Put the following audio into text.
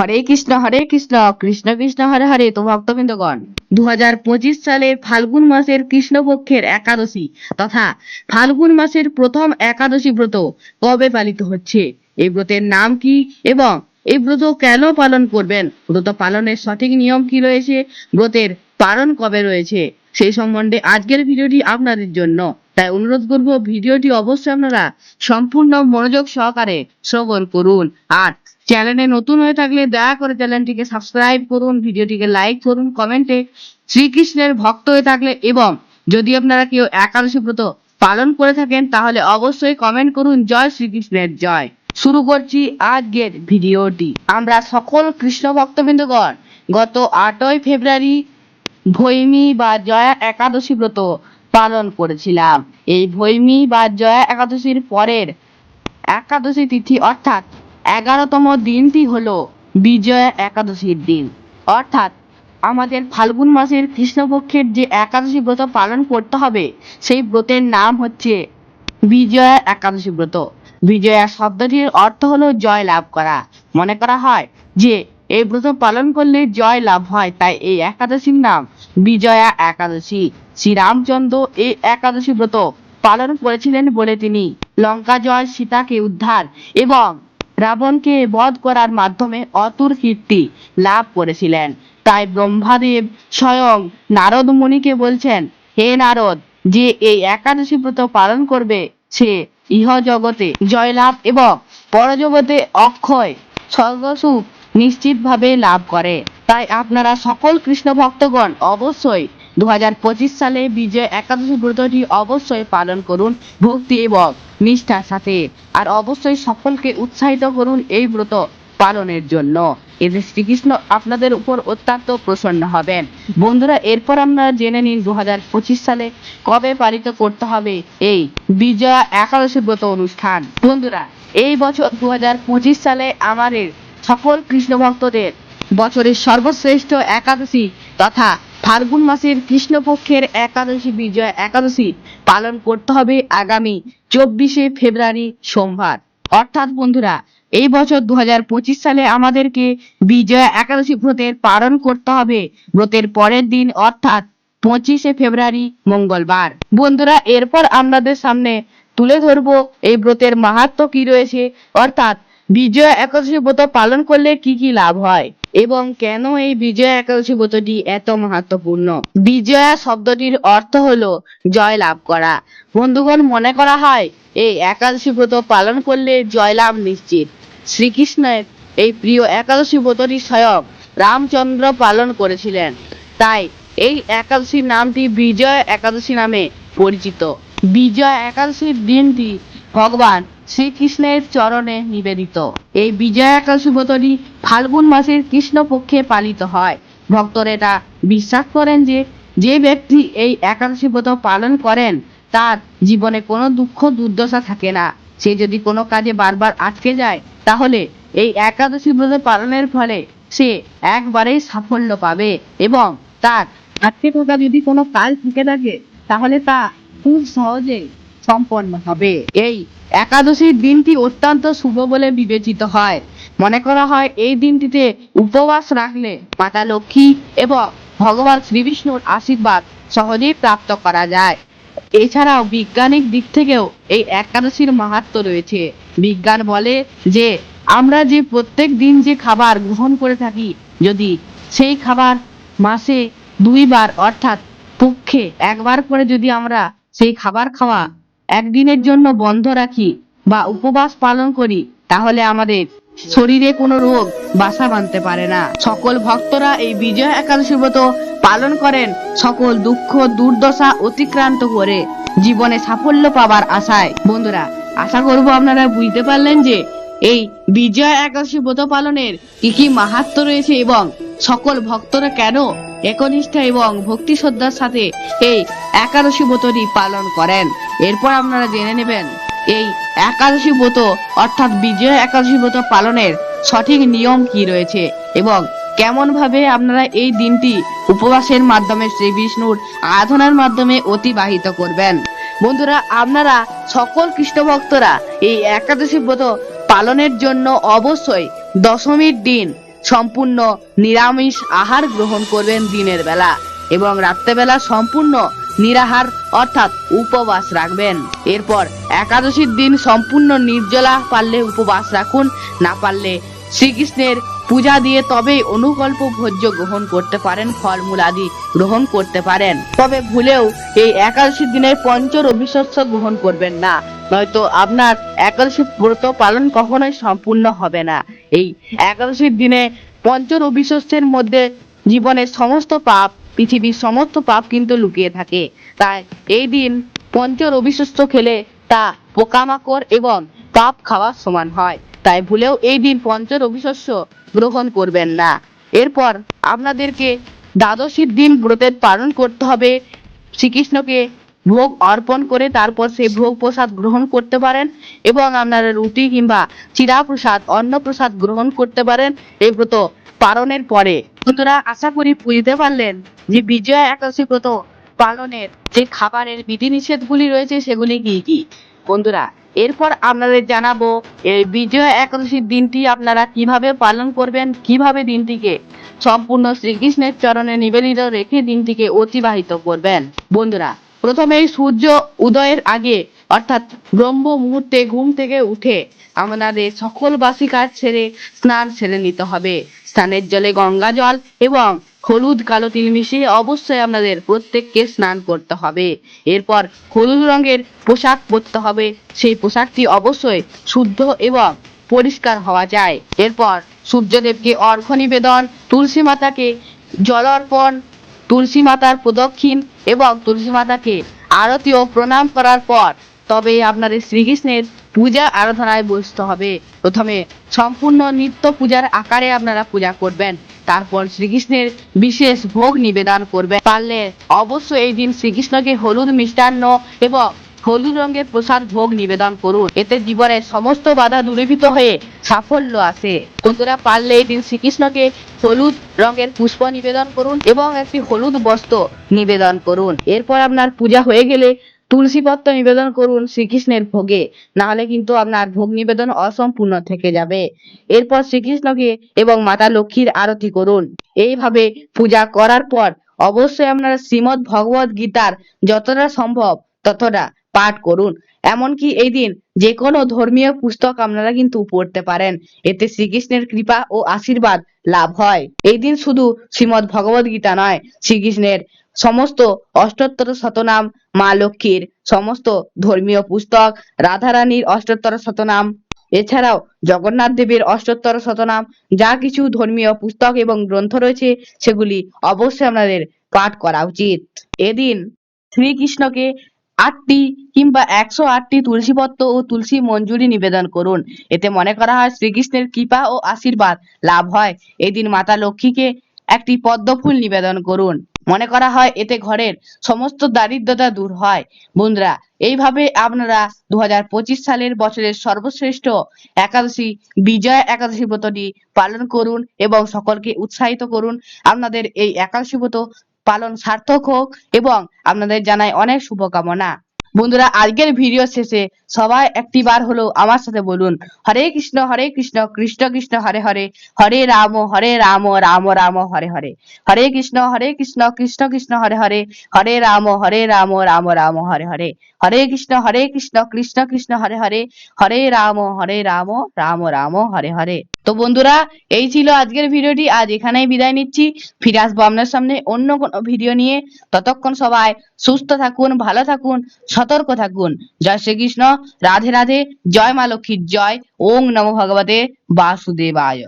হরে কৃষ্ণ হরে কৃষ্ণ কৃষ্ণ কৃষ্ণ, হরে হরে, তো ভক্তবৃন্দগণ। দু হাজার পঁচিশ সালের ফাল্গুন মাসের কৃষ্ণপক্ষের একাদশী তথা ফাল্গুন মাসের প্রথম একাদশী ব্রত কবে পালিত হচ্ছে? এই ব্রতের নাম কি এবং এই ব্রত কেন পালন করবেন? ব্রত পালনের সঠিক নিয়ম কি রয়েছে? ব্রতের পালন কবে রয়েছে? সেই সম্বন্ধে আজকের ভিডিওটি আপনাদের জন্য। তাই অনুরোধ করব ভিডিওটি অবশ্যই আপনারা সম্পূর্ণ মনোযোগ সহকারে শ্রবণ করুন। আর চ্যানেলে নতুন হয়ে থাকলে দয়া করে চ্যানেলটিকে সাবস্ক্রাইব করুন, ভিডিওটিকে লাইক করুন, কমেন্টে শ্রীকৃষ্ণের ভক্ত হয়ে থাকলে এবং যদি আপনারা কেউ একাদশী ব্রত পালন করে থাকেন, তাহলে অবশ্যই কমেন্ট করুন, জয় শ্রীকৃষ্ণের জয়। শুরু করছি আজকের ভিডিওটি। আমরা সকল কৃষ্ণ ভক্তবৃন্দগণ গত আটই ফেব্রুয়ারি ভৈমী বা জয়া একাদশী ব্রত পালন করেছিলাম। এই ভৈমী বা জয়া একাদশীর পরের একাদশী তিথি অর্থাৎ এগারোতম দিনটি হলো বিজয়া একাদশীর দিন। অর্থাৎ আমাদের ফাল্গুন মাসের কৃষ্ণপক্ষের যে একাদশী ব্রত পালন করতে হবে, সেই ব্রতের নাম হচ্ছে বিজয়া একাদশী ব্রত। বিজয়া শব্দটির অর্থ হলো জয় লাভ করা। মনে করা হয় যে এই ব্রত পালন করলে জয় লাভ হয়, তাই এই একাদশীর নাম বিজয়া একাদশী। শ্রীরামচন্দ্র এই একাদশী ব্রত পালন করেছিলেন বলে তিনি লঙ্কা জয় সীতাকে উদ্ধার এবং রাবণকে বধ করার মাধ্যমে অতুর কীর্তি লাভ করেছিলেন। তাই ব্রহ্মাদেব স্বয়ং নারদ মুনিকে বলছেন, হে নারদ, যে এই একাদশী ব্রত পালন করবে, সে ইহ জগতে জয়লাভ এবং পরজগতে অক্ষয়, স্বর্গসুখ নিশ্চিতভাবে লাভ করে। তাই আপনারা সকল কৃষ্ণ ভক্তগণ অবশ্যই দু হাজার পঁচিশ সালে বিজয় একাদশী ব্রতটি অবশ্যই পালন করুন ভক্তি এবং নিষ্ঠার সাথে। আর অবশ্যই সকলকে উৎসাহিত করুন এই ব্রত পালনের জন্য। এতে শ্রীকৃষ্ণ আপনাদের উপর অত্যন্ত প্রসন্ন হবেন। বন্ধুরা, এরপর আমরা জেনে নিন দু হাজার পঁচিশ সালে কবে পালিত করতে হবে এই বিজয়া একাদশী ব্রত অনুষ্ঠান। বন্ধুরা, এই বছর দু হাজার পঁচিশ সালে আমাদের সকল কৃষ্ণ ভক্তদের বছরের সর্বশ্রেষ্ঠ একাদশী তথা ফাল্গুন মাসের কৃষ্ণপক্ষের একাদশী বিজয় একাদশী পালন করতে হবে আগামী চব্বিশে ফেব্রুয়ারি সোমবার। অর্থাৎ বন্ধুরা, এই বছর দু সালে আমাদেরকে বিজয়া একাদশী ব্রতের পালন করতে হবে। ব্রতের পরের দিন, অর্থাৎ পঁচিশে ফেব্রুয়ারি মঙ্গলবার। বন্ধুরা, এরপর আপনাদের সামনে তুলে ধরবো এই ব্রতের মাহাত্ম্য কি রয়েছে। অর্থাৎ বিজয়া একাদশী ব্রত পালন করলে কি কি লাভ হয়? এবং কেন এই বিজয়া একাদশী ব্রতটি এত মাহাত্মপূর্ণ? বিজয়া শব্দটির অর্থ হলো জয় লাভ করা। বন্ধুগণ, মনে করা হয়, এই একাদশী ব্রত পালন করলে জয়লাভ নিশ্চিত। শ্রীকৃষ্ণের এই প্রিয় একাদশী ব্রতটি স্বয়ং রামচন্দ্র পালন করেছিলেন। তাই এই একাদশীর নামটি বিজয় একাদশী নামে পরিচিত। বিজয় একাদশীর দিনটি ভগবান শ্রীকৃষ্ণের চরণে নিবেদিত। এই বিজয়া একাদশী ব্রতটি ফাল্গুন মাসের কৃষ্ণপক্ষে পালিত হয়। ভক্তরা বিশ্বাস করেন যে যে ব্যক্তি এই একাদশী ব্রত পালন করেন, তার জীবনে কোনো দুঃখ, দুর্দশা থাকে না। সে যদি কোনো কাজে বারবার আটকে যায়, তাহলে এই একাদশী ব্রত পালনের ফলে সে একবারেই সাফল্য পাবে এবং তার আটকে থাকা যদি কোনো কাজ থেকে থাকে, তাহলে তা খুব সহজে সম্পন্ন হবে। এই একাদশীর দিনটি অত্যন্ত শুভ বলে বিবেচিত হয়। মনে করা হয়, এই দিনটিতে উপবাস রাখলে মাতা লক্ষ্মী এবং ভগবান শ্রীবিষ্ণুর আশীর্বাদ সহজেই প্রাপ্ত করা যায়। এছাড়াও বিজ্ঞানিক দিক থেকেও এই একাদশীর মাহাত্ম্য রয়েছে। বিজ্ঞান বলে যে, আমরা যে প্রত্যেক দিন যে খাবার গ্রহণ করে থাকি, যদি সেই খাবার মাসে দুইবার অর্থাৎ পক্ষে একবার করে যদি আমরা সেই খাবার খাওয়া একদিনের জন্য বন্ধ রাখি বা উপবাস পালন করি, তাহলে আমাদের শরীরে কোনো রোগ বাসা বাঁধতে পারে না। সকল ভক্তরা এই বিজয় একাদশী ব্রত পালন করেন। সকল দুঃখ, দুর্দশা অতিক্রান্ত করে জীবনে সাফল্য পাবার আশায়। বন্ধুরা, আশা করব আপনারা বুঝতে পারলেন যে এই বিজয় একাদশী ব্রত পালনের কি কি মাহাত্ম রয়েছে এবং সকল ভক্তরা কেন একনিষ্ঠা এবং ভক্তি শ্রদ্ধার সাথে এই একাদশী ব্রতটি পালন করেন। এরপর আপনারা জেনে নেবেন, এই একাদশী ব্রত অর্থাৎ বিজয় একাদশী ব্রত পালনের সঠিক নিয়ম কি রয়েছে এবং কেমন ভাবে আপনারা এই দিনটি উপবাসের মাধ্যমে শ্রী বিষ্ণুর আরাধনার মাধ্যমে অতিবাহিত করবেন। বন্ধুরা, আপনারা সকল কৃষ্ণ ভক্তরা এই একাদশী ব্রত পালনের জন্য অবশ্যই দশমীর দিন সম্পূর্ণ নিরামিষ আহার গ্রহণ করবেন দিনের বেলা এবং রাত্রেবেলা সম্পূর্ণ নিরাহার অর্থাৎ উপবাস রাখবেন। এরপর একাদশীর দিন সম্পূর্ণ নির্জলা পারলে উপবাস রাখুন, না পারলে শ্রীকৃষ্ণের পূজা দিয়ে তবেই অনুকল্প ভোজ্য গ্রহণ করতে পারেন, ফলমূল আদি গ্রহণ করতে পারেন। তবে ভুলেও এই একাদশীর দিনের পঞ্চ রবিশস্য গ্রহণ করবেন না, নয়তো আপনার একাদশী ব্রত পালন কখনোই সম্পূর্ণ হবে না। এই একাদশীর দিনে পঞ্চ রবিশস্যের মধ্যে জীবনের সমস্ত পাপ, পৃথিবীর সমস্ত পাপ কিন্তু লুকিয়ে থাকে। তাই এই দিন পঞ্চ রবিশস্য খেলে তা পোকামাকড় এবং পাপ খাওয়ার সমান হয়। তাই ভুলেও এই দিন পঞ্চ রবিশস্য গ্রহণ করবেন না। এরপর আপনাদেরকে দ্বাদশীর দিন ব্রতের পালন করতে হবে। শ্রীকৃষ্ণকে ভোগ অর্পণ করে তারপর সেই ভোগ প্রসাদ গ্রহণ করতে পারেন এবং আপনারা রুটি কিংবা চিরা প্রসাদ, অন্ন প্রসাদ গ্রহণ করতে পারেন এই ব্রত পালনের পরে। বন্ধুরা, আশা করি বুঝতে পারলেন যে বিজয়া একাদশী ব্রত পালনের যে খাবারের বিধিনিষেধগুলি রয়েছে, সেগুলি কি কি? বন্ধুরা, এরপর আপনাদের জানাব এই বিজয়া একাদশীর দিনটি আপনারা কীভাবে পালন করবেন, কীভাবে দিনটিকে সম্পূর্ণ শ্রীকৃষ্ণের চরণে নিবেদিত রেখে দিনটিকে অতিবাহিত করবেন। বন্ধুরা প্রথমেই সূর্য উদয়ের আগে, অর্থাৎ ব্রহ্ম মুহূর্তে ঘুম থেকে উঠে আমাদের সকল বাসি কাজ ছেড়ে স্নান সেরে নিতে হবে। স্নানের জলে গঙ্গা জল এবং হলুদ কালো তিল মিশিয়ে অবশ্যই আপনাদের প্রত্যেককে স্নান করতে হবে। এরপর হলুদ রঙের পোশাক পরতে হবে। সেই পোশাকটি অবশ্যই শুদ্ধ এবং পরিষ্কার হওয়া যায়। এরপর সূর্যদেবকে অর্ঘ্য নিবেদন, তুলসী মাতাকে জল অর্পণ তুলসী মাতার প্রদক্ষিণ এবং তুলসী মাতাকে আরতি ও প্রণাম করার পর তবে আপনাদের শ্রীকৃষ্ণের পূজা আরাধনায় বসতে হবে। প্রথমে সম্পূর্ণ নিত্য পূজার আকারে আপনারা পূজা করবেন। তারপর শ্রীকৃষ্ণের বিশেষ ভোগ নিবেদন করবেন। পারলে অবশ্যই এই দিন শ্রীকৃষ্ণকে হলুদ মিষ্টান্ন এবং হলুদ রঙের প্রসাদ ভোগ নিবেদন করুন। এতে জীবনের সমস্ত বাধা দূরীভূত হয়ে সাফল্য আসে। বন্ধুরা, পারলে এই দিন শ্রীকৃষ্ণকে হলুদ রঙের পুষ্প নিবেদন করুন এবং একটি হলুদ বস্ত্র নিবেদন করুন। এরপর আপনার পূজা হয়ে গেলে তুলসী পত্র নিবেদন করুন শ্রীকৃষ্ণের ভোগে। নাহলে কিন্তু আপনার ভোগ নিবেদন অসম্পূর্ণ থেকে যাবে। এরপর শ্রীকৃষ্ণকে এবং মাতা লক্ষ্মীর আরতি করুন। এইভাবে পূজা করার পর অবশ্যই আপনারা শ্রীমদ্ ভগবত গীতার যতটা সম্ভব ততটা পাঠ করুন। এমনকি এই দিন যে কোনো ধর্মীয় পুস্তক আপনারা কিন্তু পড়তে পারেন। এতে শ্রীকৃষ্ণের কৃপা ও আশীর্বাদ লাভ হয়। এই দিন শুধু শ্রীমদ্ ভগবত গীতা নয়, শ্রীকৃষ্ণের সমস্ত অষ্টোত্তর শতনাম, মা লক্ষ্মীর সমস্ত ধর্মীয় পুস্তক, রাধারানীর অষ্টোত্তর শতনাম, এছাড়াও জগন্নাথ দেবের অষ্টোত্তর শতনাম, যা কিছু ধর্মীয় পুস্তক এবং গ্রন্থ রয়েছে, সেগুলি অবশ্যই আপনাদের পাঠ করা উচিত। এদিন শ্রীকৃষ্ণকে আটটি কিংবা একশো আটটি তুলসীপত্র ও তুলসী মঞ্জুরি নিবেদন করুন। এতে মনে করা হয় শ্রীকৃষ্ণের কৃপা ও আশীর্বাদ লাভ হয়। এই দিন মাতা লক্ষ্মীকে একটি পদ্মফুল নিবেদন করুন। মনে করা হয় এতে ঘরের সমস্ত দারিদ্রতা দূর হয়। বন্ধুরা, এইভাবে আপনারা দু হাজার পঁচিশ সালের বছরের সর্বশ্রেষ্ঠ একাদশী, বিজয় একাদশী ব্রতটি পালন করুন এবং সকলকে উৎসাহিত করুন। আপনাদের এই একাদশী ব্রত পালন সার্থক হোক এবং আপনাদের জানাই অনেক শুভকামনা। বন্ধুরা, আজকের ভিডিও শেষে সবাই একটি বার হলো আমার সাথে বলুন, হরে কৃষ্ণ হরে কৃষ্ণ কৃষ্ণ কৃষ্ণ, হরে হরে হরে রাম হরে রাম রাম রাম, হরে হরে হরে কৃষ্ণ হরে কৃষ্ণ কৃষ্ণ কৃষ্ণ, হরে হরে হরে রাম হরে রাম রাম রাম, হরে হরে হরে কৃষ্ণ হরে কৃষ্ণ কৃষ্ণ কৃষ্ণ, হরে হরে হরে রাম হরে রাম রাম রাম, হরে হরে। তো বন্ধুরা, এই ছিল আজকের ভিডিওটি। আজ এখানেই বিদায় নিচ্ছি। ফিরে আসব আপনার সামনে অন্য কোনো ভিডিও নিয়ে। ততক্ষণ সবাই সুস্থ থাকুন, ভালো থাকুন, সতর্ক থাকুন। জয় শ্রীকৃষ্ণ। রাধে রাধে। জয় মা লক্ষ্মীর জয় ওং নমো ভগবতে বাসুদেবায়।